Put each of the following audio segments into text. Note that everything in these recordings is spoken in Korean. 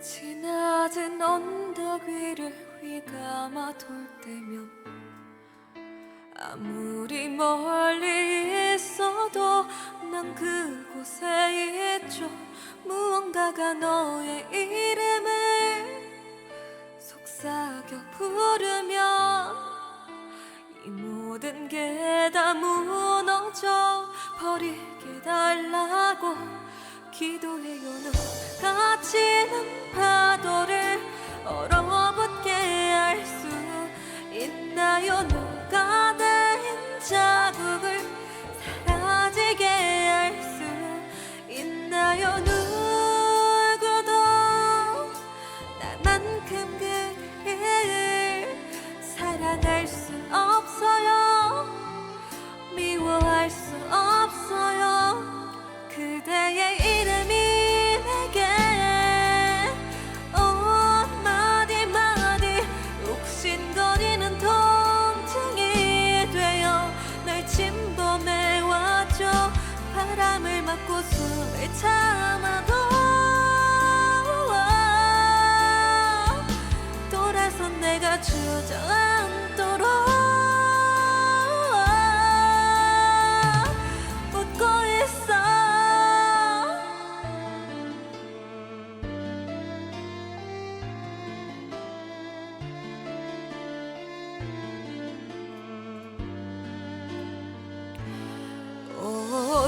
지나진 언덕 위를 휘감아 돌 때면 아무리 멀리 있어도 난 그곳에 있죠. 무언가가 너의 이름 부르면 이 모든 게 다 무너져 버리게 달라고 기도해요. 누가 지는 파도를 얼어붙게 할 수 있나요? 누가 된 자국을 사라지게 할 수 있나요? 누구도 나만큼 그를 사랑할 수 없어요. 미워할 수 없어요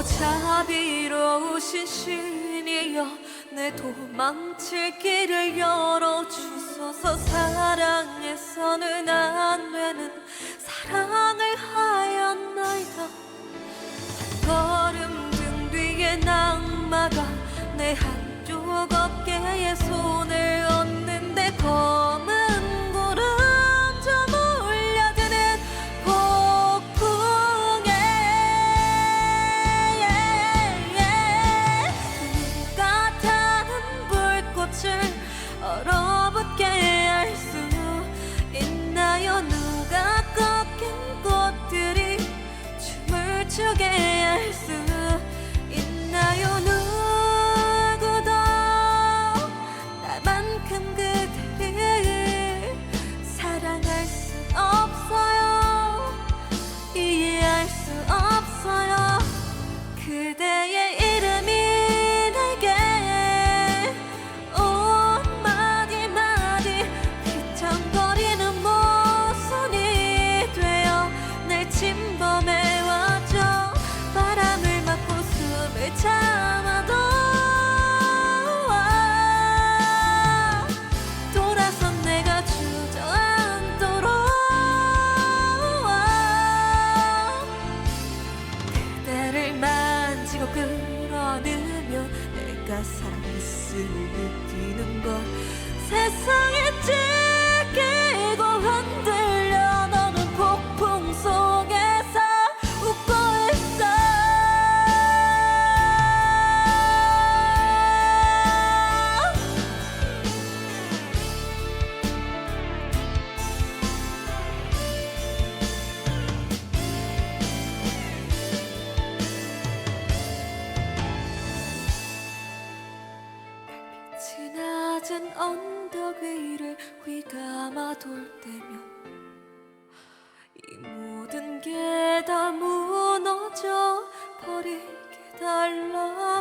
자비로우신 신이여 내 도망칠 길을 열어주소서. 사랑해서는 안 되는 사랑을 하였나이다. 걸음 등 뒤에 낙마가 내 한쪽 어깨에 손 얼어붙게. 할수 있나요? 누가 꺾인 꽃들이 춤을 추게? 할수 만지고 끌어안으며 내가 살수 있는 걸 세상에 찢기 낮은 언덕 위를 휘감아 돌 때면 이 모든 게 다 무너져 버리게 달라.